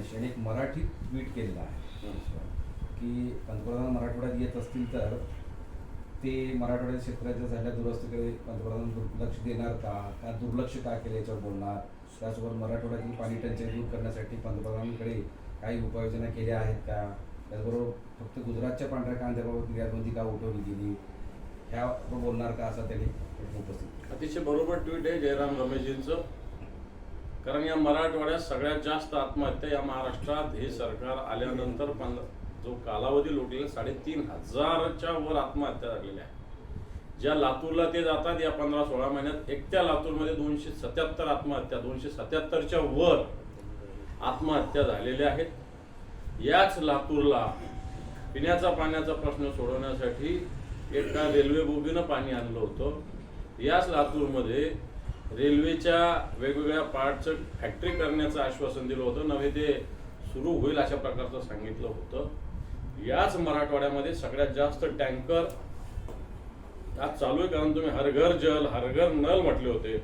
फडणवीस यांनी एक मराठी ट्विट केलेलं आहे. की पंतप्रधान मराठवाड्यात येत असतील तर ते मराठवाड्यात शेतकऱ्याच्या झाल्या दुरस्तीकडे पंतप्रधान दुर्लक्ष देणार का? का दुर्लक्ष का केलं याच्यावर बोलणार? त्यासोबत मराठवाड्यातील पाणी टंचाई दूर करण्यासाठी पंतप्रधानांकडे काही उपाययोजना केल्या आहेत का? त्याचबरोबर फक्त गुजरातच्या पांढऱ्या कांद्याबाबत निर्यातबंदी का उठवली गेली? ह्यावर बोलणार का? असं त्यांनी उपस्थित. अतिशय बरोबर ट्विट आहे जयराम रमेशजींचं. कारण या मराठवाड्यात सगळ्यात जास्त आत्महत्या या महाराष्ट्रात हे सरकार आल्यानंतर पण जो कालावधी लोटलेला साडेतीन हजारच्या वर आत्महत्या झालेल्या आहे. ज्या लातूरला ते जातात या पंधरा सोळा महिन्यात एकट्या लातूरमध्ये दोनशे सत्याहत्तर आत्महत्या दोनशे सत्याहत्तरच्या वर आत्महत्या झालेल्या आहेत. याच लातूरला पिण्याचा पाण्याचा प्रश्न सोडवण्यासाठी एका रेल्वे बोगीनं पाणी आणलं होतं. याच लातूरमध्ये रेल्वेच्या वेगवेगळ्या पार्टचं फॅक्टरी करण्याचं आश्वासन दिलं होतं. नव्हे ते सुरू होईल अशा प्रकारचं सांगितलं होतं. याच मराठवाड्यामध्ये सगळ्यात जास्त टँकर आज चालू आहे कारण तुम्ही हरघर जल हरघर नल म्हटले होते.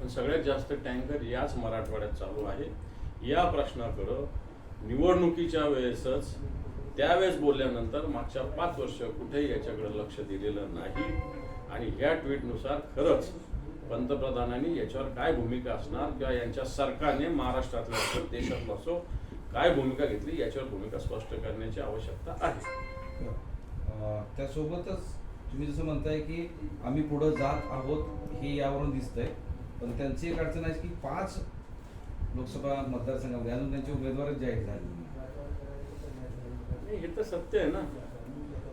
पण सगळ्यात जास्त टँकर याच मराठवाड्यात चालू आहे. या प्रश्नाकडं निवडणुकीच्या वेळेसच त्यावेळेस बोलल्यानंतर मागच्या पाच वर्ष कुठेही याच्याकडे लक्ष दिलेलं नाही. आणि ह्या ट्विटनुसार खरंच पंतप्रधानांनी याच्यावर काय भूमिका असणार किंवा यांच्या सरकारने महाराष्ट्रातलं असो देशातलं असो काय भूमिका घेतली याच्यावर भूमिका स्पष्ट करण्याची आवश्यकता आहे. त्यासोबतच तुम्ही जसं म्हणताय की आम्ही पुढं जात आहोत हे यावरून दिसतंय. पण त्यांची एक अडचण आहे की पाच लोकसभा मतदारसंघामध्ये अजून त्यांचे उमेदवारच जाहीर झाले हे तर सत्य आहे ना.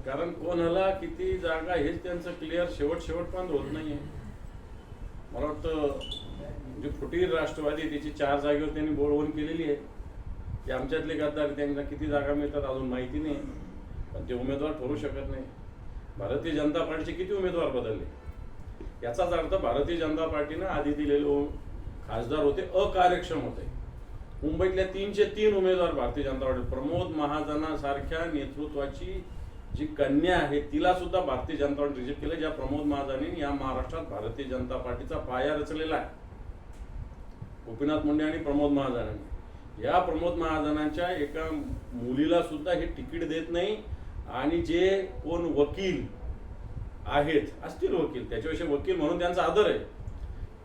कारण कोणाला किती जागा हेच त्यांचं क्लिअर शेवट शेवटपर्यंत होत नाहीये. मला वाटतं जी फुटीर राष्ट्रवादी त्याची चार जागेवर त्यांनी बोलवून केलेली आहे. की आमच्यातले गद्दार त्यांना किती जागा मिळतात अजून माहिती नाही. पण ते उमेदवार ठरू शकत नाही. भारतीय जनता पार्टीचे किती उमेदवार बदलले? याचाच अर्थ भारतीय जनता पार्टीनं आधी दिलेले खासदार होते अकार्यक्षम होते. मुंबईतल्या तीनशे तीन उमेदवार भारतीय जनता पार्टी प्रमोद महाजनासारख्या नेतृत्वाची जी कन्या आहे तिला सुद्धा भारतीय जनता पार्टी रिजेक्ट केलं ज्या प्रमोद महाजनी या महाराष्ट्रात भारतीय जनता पार्टीचा पाया रचलेला आहे. गोपीनाथ मुंडे आणि प्रमोद महाजनांनी या प्रमोद महाजनांच्या एका मुलीला सुद्धा हे तिकीट देत नाही. आणि जे कोण वकील आहेत असतील वकील त्याच्याविषयी वकील म्हणून त्यांचा आदर आहे.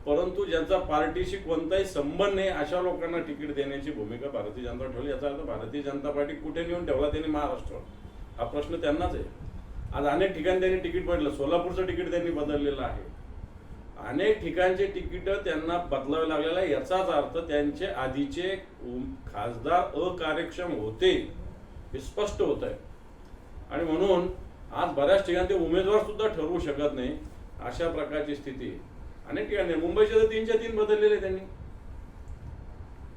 परंतु ज्यांचा पार्टीशी कोणताही संबंध नाही अशा लोकांना तिकीट देण्याची भूमिका भारतीय जनता ठेवली. याचा अर्थ भारतीय जनता पार्टी कुठे नेऊन ठेवला? त्यांनी महाराष्ट्र हा प्रश्न त्यांनाच आहे. आज अनेक ठिकाणी त्यांनी तिकीट बदललं. सोलापूरचं तिकीट त्यांनी बदललेलं आहे. अनेक ठिकाणचे तिकीट त्यांना बदलावे लागलेलं आहे. याचाच अर्थ त्यांचे आधीचे खासदार अकार्यक्षम होते. हे स्पष्ट होत आहे. आणि म्हणून आज बऱ्याच ठिकाणी ते उमेदवार सुद्धा ठरवू शकत नाही. अशा प्रकारची स्थिती अनेक ठिकाणी मुंबईचे तर तीनच्या तीन बदललेले आहे त्यांनी.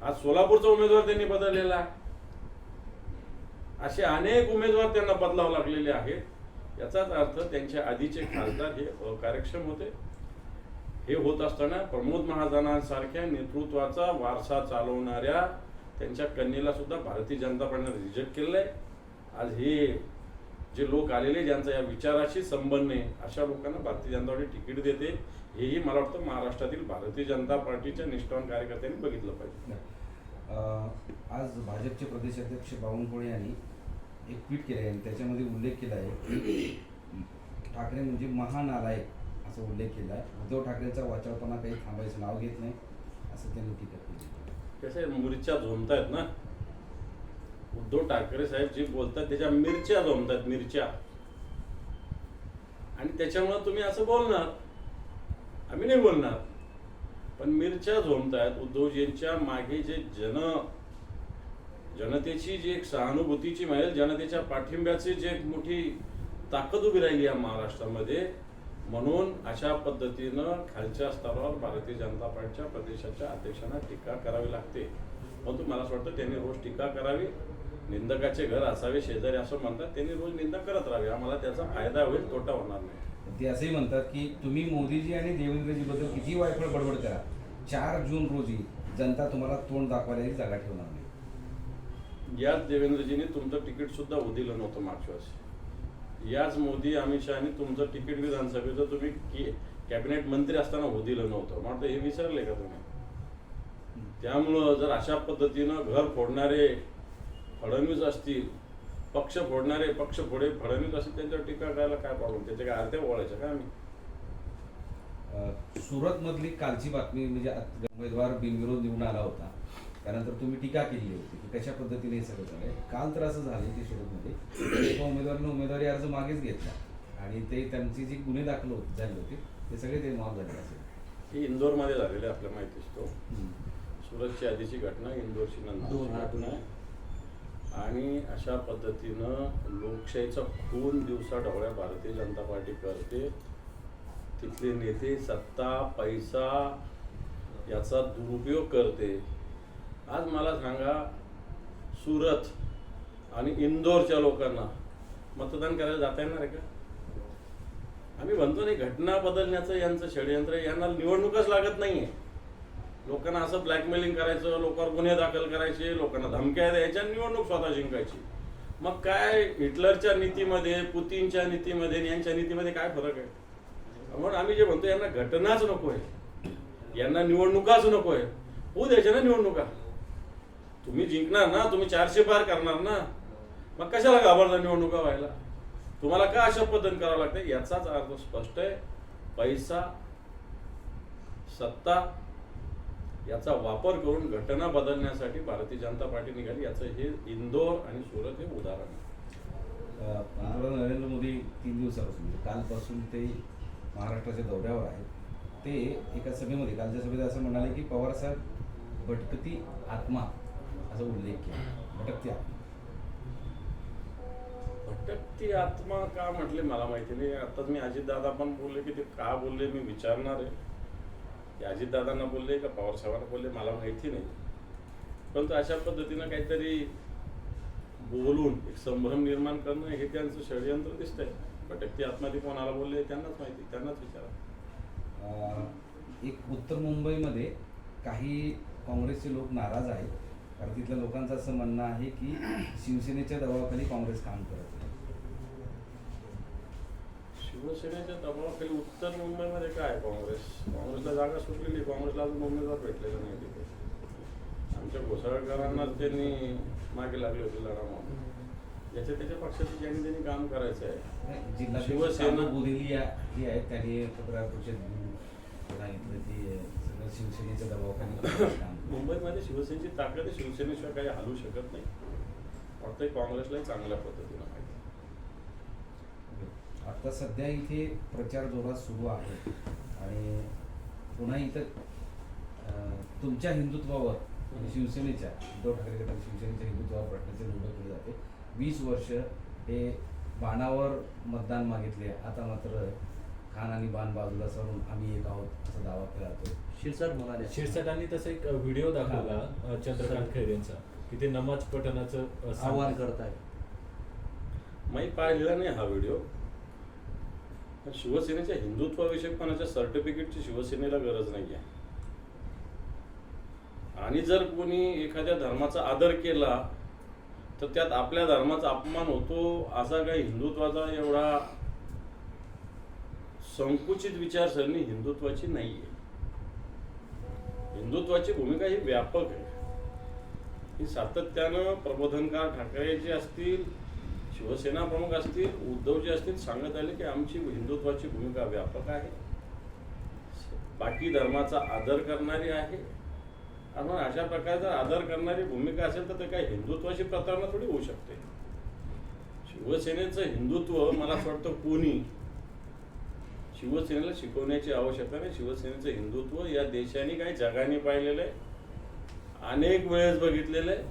आज सोलापूरचा उमेदवार त्यांनी बदललेला आहे. असे अनेक उमेदवार त्यांना बदलाव लागलेले आहेत. याचाच अर्थ त्यांचे आधीचे खासदार हे अकार्यक्षम होते. हे होत असताना प्रमोद महाजनांसारख्या नेतृत्वाचा वारसा चालवणाऱ्या त्यांच्या कन्येला सुद्धा भारतीय जनता पार्टीने रिजेक्ट केलेलं आहे. आज हे जे लोक आलेले ज्यांचा या विचाराशी संबंध नाही अशा लोकांना भारतीय जनता पार्टी तिकीट देते. हेही मला वाटतं महाराष्ट्रातील भारतीय जनता पार्टीच्या निष्ठावान कार्यकर्त्यांनी बघितलं पाहिजे. आज भाजपचे प्रदेशाध्यक्ष बावनकुळे यांनी एक ट्विट केलं आहे आणि त्याच्यामध्ये उल्लेख केला आहे की ठाकरे म्हणजे महानालायक असा उल्लेख केला आहे. उद्धव ठाकरेंचा वाचाळपणा काही थांबायचं नाव घेत नाही असं त्यांनी टीका केली. कसं मिरच्या झोमतायत ना? उद्धव ठाकरे साहेब जे बोलतात त्याच्या मिरच्या झोमतायत मिरच्या. आणि त्याच्यामुळे तुम्ही असं बोलणार. आम्ही नाही बोलणार. पण मिरच्या झोमतायत उद्धवजींच्या मागे जे जन जनतेची जी एक सहानुभूतीची मिळेल जनतेच्या पाठिंब्याची जी एक मोठी ताकद उभी राहिली या महाराष्ट्रामध्ये म्हणून अशा पद्धतीनं खालच्या स्तरावर भारतीय जनता पार्टीच्या प्रदेशाच्या अध्यक्षांना टीका करावी लागते. परंतु मला असं वाटतं त्यांनी रोज टीका करावी. निंदकाचे घर असावे शेजारी असं म्हणतात त्यांनी रोज निंदा करत राहावी. आम्हाला त्याचा फायदा होईल तोटा होणार नाही. ते असंही म्हणतात की तुम्ही मोदीजी आणि देवेंद्रजी बद्दल किती वायफळ बडबड करा. चार जून रोजी जनता तुम्हाला तोंड दाखवायलाही जागा ठेवणार याच देवेंद्रजींनी तुमचं तिकीट सुद्धा दिलं नव्हतं मागच्या वर्षी याच मोदी अमित शहानी तुमचं तिकीट विधानसभेचं तुम्ही की कॅबिनेट मंत्री असताना हो दिलं नव्हतं. म्हणतो हे विसरले का तुम्ही? त्यामुळं जर अशा पद्धतीनं घर फोडणारे फडणवीस असतील पक्ष फोडणारे पक्ष फोडे फडणवीस असतील त्यांच्यावर टीका करायला काय प्रॉब्लेम त्याच्या काय अर्ध्या ओळायचं का आम्ही? सुरतमधली कालची बातमी म्हणजे उमेदवार बिनविरोध निवडून आला होता. त्यानंतर तुम्ही टीका केली होती की कशा पद्धतीने हे सगळं झालंय. काल तर असं झालं की सुरतमध्ये एका उमेदवारानं उमेदवारी अर्ज मागेच घेतला आणि ते त्यांची जी गुन्हे दाखल होत झाले होते ते सगळे ते माफ झाले असेल. ही इंदोरमध्ये झालेली आहे, आपल्या माहितीच तो. हम्म. सुरतची आधीची घटना इंदोरची नंतरची दोन घटना आहे आणि अशा पद्धतीनं लोकशाहीचा खून दिवसा ढवळ्या भारतीय जनता पार्टी करते. तिथले नेते सत्ता पैसा याचा दुरुपयोग करते. आज मला सांगा सुरत आणि इंदोरच्या लोकांना मतदान करायला जाता येणार आहे का? आम्ही म्हणतो नाही घटना बदलण्याचं यांचं षडयंत्र यांना निवडणूकच लागत नाहीये. लोकांना असं ब्लॅकमेलिंग करायचं लोकांवर गुन्हे दाखल करायचे लोकांना धमक्या द्यायच्या निवडणूक स्वतः जिंकायची. मग काय हिटलरच्या नीतीमध्ये पुतीनच्या नीतीमध्ये यांच्या नीतीमध्ये काय फरक आहे? म्हणून आम्ही जे म्हणतो यांना घटनाच नको आहे यांना निवडणुकाच नको आहे होऊ द्यायच्या ना निवडणुका. तुम्ही जिंकणार ना तुम्ही चारशे पार करणार ना. मग कशाला घाबरता निवडणुका व्हायला? तुम्हाला का अशा पद्धतीने करावं लागतं याचाच अर्थ स्पष्ट आहे. पैसा सत्ता याचा वापर करून घटना बदलण्यासाठी भारतीय जनता पार्टी निघाली. याचं हे इंदोर आणि सुरत हे उदाहरण आहे. पंतप्रधान नरेंद्र मोदी तीन दिवसापासून म्हणजे कालपासून ते महाराष्ट्राच्या दौऱ्यावर आहेत. ते एका सभेमध्ये कालच्या सभेत असं म्हणाले की पवारसाहेब भटकती आत्मा. असा उल्लेख केला भटकती आत्मा. भटकती आत्मा का म्हटले मला माहिती नाही. आताच मी अजितदादा पण बोलले की ते का बोलले मी विचारणार आहे. की अजितदादांना बोलले का पवार साहेबांना बोलले मला माहिती नाही. परंतु अशा पद्धतीनं काहीतरी बोलून एक संभ्रम निर्माण करणं हे त्यांचं षडयंत्र दिसतंय. भटकती आत्मा ते कोणाला बोलले त्यांनाच माहिती त्यांनाच विचारा. एक उत्तर मुंबईमध्ये काही काँग्रेसचे लोक नाराज आहेत. कारण तिथल्या लोकांचं असं म्हणणं आहे की शिवसेनेच्या दबावाखाली काँग्रेस काम करत आहे. शिवसेनेच्या दबावाखाली उत्तर मुंबईमध्ये काय आहे काँग्रेस? काँग्रेसला जागा सुटलेली आहे. काँग्रेसला अजून उमेदवार भेटलेला नाही तिथे. आमच्या घोसाळकरांनाच त्यांनी मागे लागले होते लढा म्हणून ज्याच्या त्याच्या पक्षाचं ज्यांनी त्यांनी काम करायचं आहे. जिल्हा शिवसेना- बोधेली या ही आहेत. त्यांनी पत्रकार परिषद सांगितलं की सगळं शिवसेनेच्या दबावाखाली मुंबईमध्ये शिवसेनेची ताकद शिवसेनेशिवाय काही हलू शकत नाही. फक्त काँग्रेसलाही चांगल्या पद्धतीनं माहिती आता सध्या इथे प्रचार जोरात सुरू आहे. आणि पुन्हा इथं तुमच्या हिंदुत्वावर म्हणजे शिवसेनेच्या उद्धव ठाकरे गटात शिवसेनेच्या हिंदुत्वावर प्रश्नाचे उभं केले जाते. वीस वर्ष हे बाणावर मतदान मागितले आता मात्र खान आणि बाण बाजूला सरून आम्ही एक आहोत असा दावा केला जातो शिरसाट म्हणाले शिरसाटांनी तसा एक व्हिडिओ दाखवला चंद्रकांत खैरेंचा की ते नमाज पठणाचं. आव्हान करताय. मी पाहिलेला नाही हा व्हिडिओ. पण शिवसेनेच्या हिंदुत्वाविषयकपणाच्या सर्टिफिकेटची शिवसेनेला गरज नाही आहे आणि जर कोणी एखाद्या धर्माचा आदर केला तर त्यात आपल्या धर्माचा अपमान होतो असा काही हिंदुत्वाचा एवढा संकुचित विचारसरणी हिंदुत्वाची नाही आहे हिंदुत्वाची भूमिका ही व्यापक आहे. ही सातत्यानं प्रबोधनकार ठाकरेचे असतील शिवसेना प्रमुख असतील उद्धवजी असतील सांगत आले की आमची हिंदुत्वाची भूमिका व्यापक आहे. बाकी धर्माचा आदर करणारी आहे. आणि मग अशा प्रकारचा आदर करणारी भूमिका असेल तर ते हिंदुत्वाची प्रतारणा थोडी होऊ शकते. शिवसेनेचं हिंदुत्व मला असं वाटतं कोणी शिवसेनेला शिकवण्याची आवश्यकता नाही. शिवसेनेचं हिंदुत्व या देशाने काही जगाने पाहिलेलं आहे. अनेक वेळेस बघितलेलं आहे.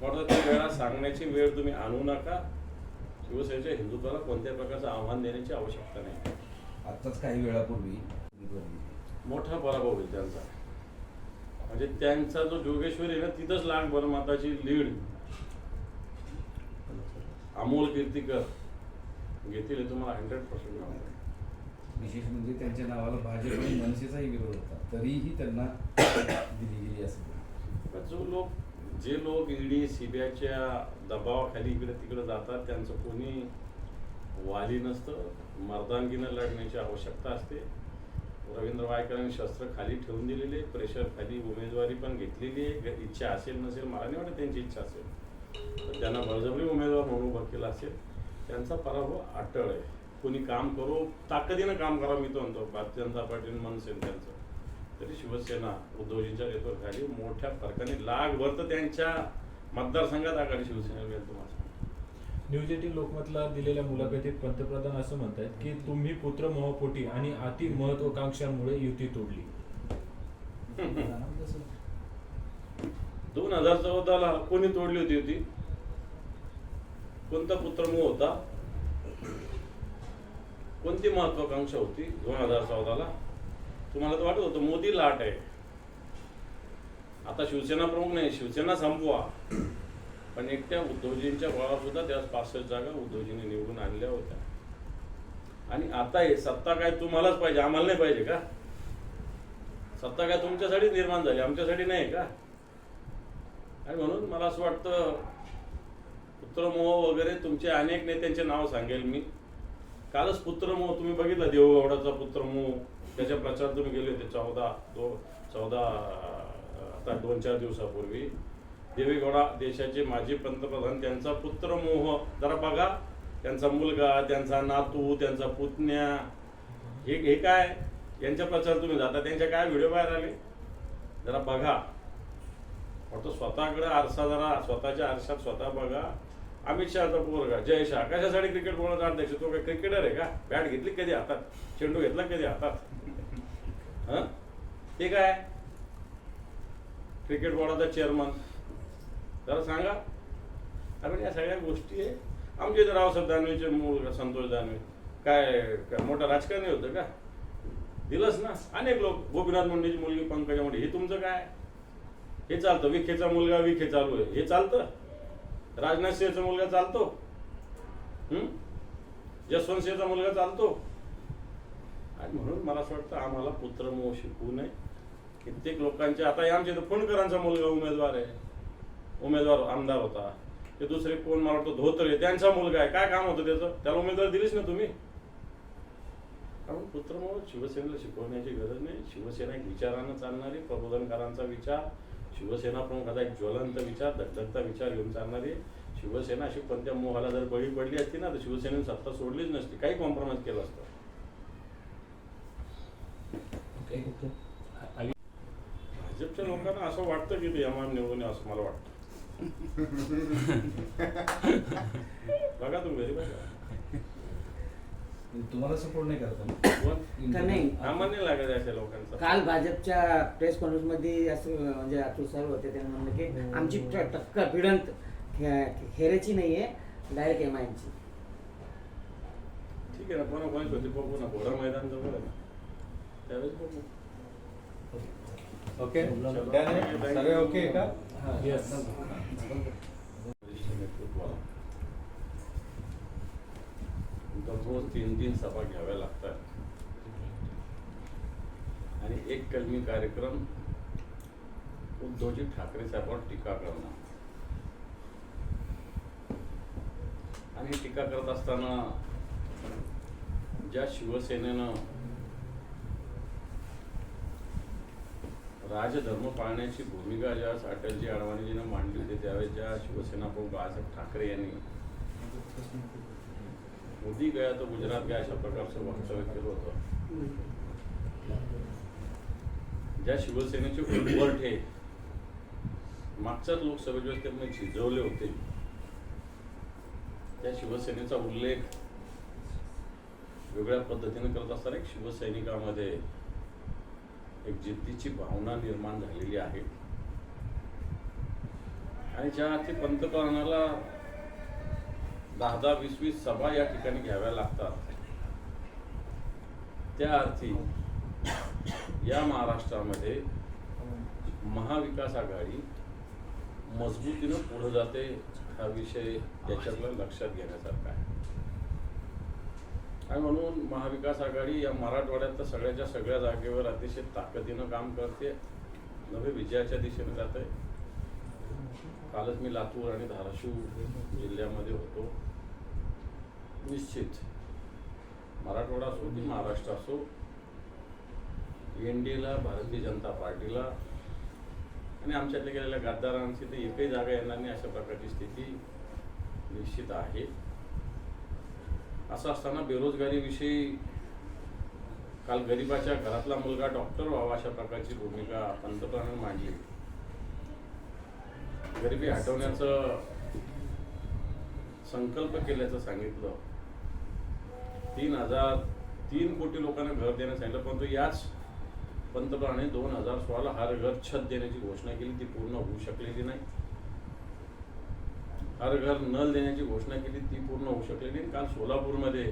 म्हणून त्या वेळा सांगण्याची वेळ तुम्ही आणू नका. शिवसेनेच्या हिंदुत्वाला कोणत्या प्रकारचं आव्हान देण्याची आवश्यकता नाही. आत्ताच काही वेळापूर्वी. मोठा पराभव होईल त्यांचा. म्हणजे त्यांचा जो जोगेश्वरी आहे ना तिथंच लाख मताची लीड. अमोल कीर्तीकर. घेतील तुम्हाला हंड्रेड पर्सेंट विशेष म्हणजे त्यांच्या नावाला भाजप आणि मनसेचाही विरोध होता. तरीही त्यांना दिली गेली असं जो लोक जे लोक ईडी सीबीआयच्या दबावाखाली इकडे तिकडे जातात त्यांचं कोणी वाली नसतं. मर्दानगीनं लढण्याची आवश्यकता असते. रवींद्र वायकरांनी शस्त्र खाली ठेवून दिलेले आहे, प्रेशर खाली उमेदवारी पण घेतलेली आहे. ग- इच्छा असेल नसेल मला नाही वाटत त्यांची इच्छा असेल. तर त्यांना बळजबरी उमेदवार म्हणून उभं केला असेल. त्यांचा पराभव अटळ आहे. कोणी काम करो ताकदीनं काम करा मी तो म्हणतो. भारतीय जनता पार्टीने मनसेन त्यांचं. तरी शिवसेना उद्धवजींच्या नेतृत्वाखाली मोठ्या फरकाने लागभर तर त्यांच्या मतदारसंघात आघाडी शिवसेना मिळेल तुम्हाला. न्यूज एटीन लोकमतला दिलेल्या मुलाखतीत पंतप्रधान असं म्हणतायत की तुम्ही पुत्र मोहपोटी आणि अति महत्वाकांक्षांमुळे युती तोडली. दोन हजार चौदाला कोणी तोडली होती होती कोणता पुत्रमोह होता? कोणती महत्वाकांक्षा होती दोन हजार चौदाला? तुम्हाला तर वाटत होतं मोदी लाट आहे. आता शिवसेना प्रमुख नाही शिवसेना संपवा. पण एकट्या उद्धवजींच्या बळावर सुद्धा त्याच पासष्ट जागा उद्धवजींनी निवडून आणल्या होत्या. आणि आता हे सत्ता काय तुम्हालाच पाहिजे आम्हाला नाही पाहिजे का? सत्ता काय तुमच्यासाठी निर्माण झाली आमच्यासाठी नाही का? आणि म्हणून मला असं वाटतं पुत्रमोह वगैरे तुमचे अनेक नेत्यांचे नाव सांगेल मी. कालच पुत्रमोह तुम्ही बघितला देवगौडाचा पुत्रमोह. त्याच्या प्रचार तुम्ही गेले होते चौदा दो चौदा आता दोन चार दिवसापूर्वी. देवेगौडा देशाचे माजी पंतप्रधान त्यांचा पुत्रमोह. जरा बघा त्यांचा मुलगा त्यांचा नातू त्यांचा पुतण्या हे हे काय? यांच्या प्रचार तुम्ही जाता त्यांच्या काय व्हिडिओ बाहेर आले? जरा बघा. फक्त स्वतःकडे आरसा जरा स्वतःच्या आरशात स्वतः बघा. अमित शहाचा पोरगा जय शहा. कशासाठी क्रिकेट बोलण्याचा अध्यक्ष? तो काय क्रिकेटर आहे का? बॅट घेतली कधी हातात? चेंडू घेतला कधी हातात? हं? ते काय? क्रिकेट बोर्डाचा चेअरमन जरा सांगा. कारण या सगळ्या गोष्टी आहे. आमचे इथे रावसाहेब दानवेचे मूळ संतोष दानवे. काय काय मोठं राजकारणी होतं का? दिलंच ना. अनेक लोक. गोपीनाथ मुंडेची मुलगी पंकजा मुंडे. हे तुमचं काय? हे चालतं. विखेचा मुलगा विखे चालू आहे. हे चालतं? राजनाथ सिंहचा मुलगा चालतो. हम्म? जसवंत सिंहचा मुलगा चालतो. आणि म्हणून मला असं वाटतं आम्हाला पुत्र मोह शिकवू नये. कित्येक लोकांचे आता आमच्या इथं फुंडकरांचा मुलगा उमेदवार आहे. उमेदवार आमदार होता. ते दुसरे कोण मला वाटतं धोतरे त्यांचा मुलगा आहे. काय काम होतं त्याचं? त्याला उमेदवार दिलीच ना तुम्ही. कारण पुत्रमोह शिवसेनेला शिकवण्याची गरज नाही. शिवसेना एक विचारानं चालणारी प्रबोधनकारांचा विचार. शिवसेना प्रमुखाचा एक ज्वलंत विचार धगधगता विचार घेऊन चालणारी शिवसेना अशी कोणत्या मोहाला जर बळी पडली असती ना तर शिवसेनेने सत्ता सोडलीच नसती. काही कॉम्प्रोमाइज केलं असतं. भाजपच्या लोकांना असं वाटतं की ते यमान निवडून असं मला वाटतं. बघा तुम्ही घरी बघा. तुम्हाला सपोर्ट नाही करता? कोण का नाही? सामान्य लागत अशा लोकांचा. काल भाजपच्या प्रेस कॉन्फरन्समध्ये असं म्हणजे अतुल सर होते त्यांनी म्हणलं की आमची ट- टक्कर भिडंत खे- खेरेची नाहीये डायरेक्ट एम आयची ठीक आहे ना कोणा कोणाची होती बघू ना घोडा मैदान जवळ आहे ना. त्यावेळेस बघू. ओके सर्व ओके का? हा, दररोज तीन तीन सभा घ्याव्या लागतात. आणि एक कलमी कार्यक्रम उद्धवजी ठाकरे साहेबांवर टीका करणं आणि टीका करत असताना ज्या शिवसेनेनं राजधर्म पाळण्याची भूमिका ज्यावेळेस अटलजी अडवाणीजीनं मांडली होती त्यावेळेस ज्या शिवसेना प्रमुख बाळासाहेब ठाकरे यांनी मोदी गया तर गुजरात गया अशा प्रकारचं वक्तव्य केलं होतं. ज्या शिवसेनेचे उंबरठे मागच्याच लोकसभेच्या त्यांनी झिजवले होते. त्या शिवसेनेचा उल्लेख वेगळ्या पद्धतीने करत असताना एक शिवसैनिकामध्ये एक जिद्दीची भावना निर्माण झालेली आहे. आणि ज्या अर्थी पंतप्रधानाला दहा दहा वीस वीस सभा या ठिकाणी घ्याव्या लागतात. त्या अर्थी या महाराष्ट्रामध्ये महाविकास आघाडी मजबूतीनं पुढे जाते हा विषय याच्यातला लक्षात घेण्यासारखा आहे. आणि म्हणून महाविकास आघाडी या मराठवाड्यात तर सगळ्याच्या सगळ्या जागेवर अतिशय ताकदीनं काम करते. नवे विजयाच्या दिशेने जात आहे कालच मी लातूर आणि धाराशिव जिल्ह्यामध्ये होतो. निश्चित. मराठवाडा असो की महाराष्ट्र असो एन डी एला भारतीय जनता पार्टीला आणि आमच्यातल्या गेलेल्या गद्दारांची तर एकही जागा येणार नाही अशा प्रकारची स्थिती निश्चित आहे. असं असताना बेरोजगारीविषयी काल गरिबाच्या घरातला मुलगा डॉक्टर व्हावा अशा प्रकारची भूमिका पंतप्रधानांनी मांडली. गरिबी हटवण्याचं संकल्प केल्याचं सांगितलं. तीन हजार तीन कोटी लोकांना घर देण्यास सांगितलं परंतु याच पंतप्रधानाने दोन हजार सोळाला हर घर छत देण्याची घोषणा केली. ती पूर्ण होऊ शकलेली नाही. हर घर नल देण्याची घोषणा केली. ती पूर्ण होऊ शकलेली नाही. काल सोलापूरमध्ये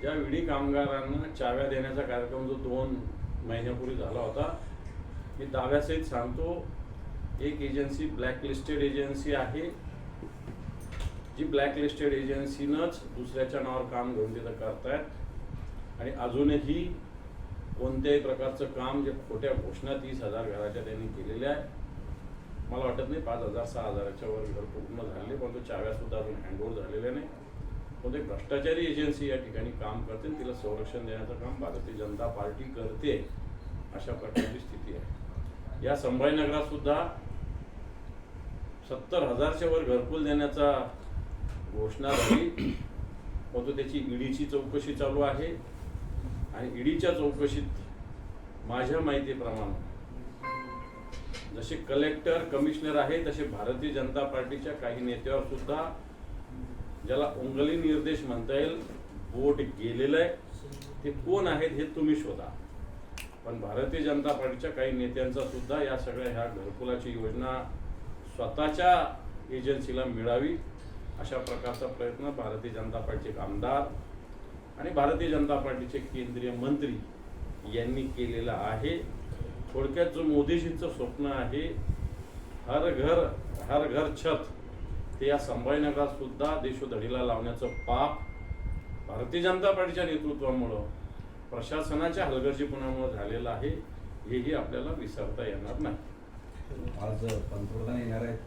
ज्या विडी कामगारांना चाव्या देण्याचा कार्यक्रम जो दोन महिन्यापूर्वी झाला होता मी दाव्यासहित सांगतो एक एजन्सी ब्लॅकलिस्टेड एजन्सी आहे. जी ब्लॅकलिस्टेड एजन्सीनंच दुसऱ्याच्या नावावर काम घेऊन तिथं करतायत. आणि अजूनही कोणत्याही प्रकारचं काम जे खोट्या घोषणा तीस हजार घराच्या त्यांनी केलेल्या आहे मला वाटत नाही पाच हजार सहा हजाराच्या वर घर पूर्ण झाले परंतु चाव्या सुद्धा अजून हँडओव्हर झालेल्या नाही. कोणते एक भ्रष्टाचारी एजन्सी या ठिकाणी काम करते आणि तिला संरक्षण देण्याचं काम भारतीय जनता पार्टी करते अशा प्रकारची स्थिती आहे. या संभाजीनगरात सुद्धा सत्तर हजारच्या वर घरकुल देण्याचा घोषणा झाली. परंतु त्याची ईडीची चौकशी चालू आहे. आणि ईडीच्या चौकशीत माझ्या माहितीप्रमाणे जसे कलेक्टर कमिशनर आहे तसे भारतीय जनता पार्टीच्या काही नेत्यावर सुद्धा ज्याला उंगली निर्देश म्हणता येईल बोट गेलेलं आहे. ते कोण आहेत हे तुम्ही शोधा. पण भारतीय जनता पार्टीच्या काही नेत्यांचा सुद्धा या सगळ्या ह्या घरकुलाची योजना स्वतःच्या एजन्सीला मिळावी. अशा प्रकारचा प्रयत्न भारतीय जनता पार्टीचे आमदार आणि भारतीय जनता पार्टीचे केंद्रीय मंत्री यांनी केलेला आहे. थोडक्यात जो मोदीजींचं स्वप्न आहे हर घर हर घर छत ते या संभाजीनगरात सुद्धा देशोधडीला लावण्याचं पाप भारतीय जनता पार्टीच्या नेतृत्वामुळं प्रशासनाच्या हलगर्जीपणामुळे झालेलं आहे हेही आपल्याला विसरता येणार नाही. आज पंतप्रधान येणार आहेत.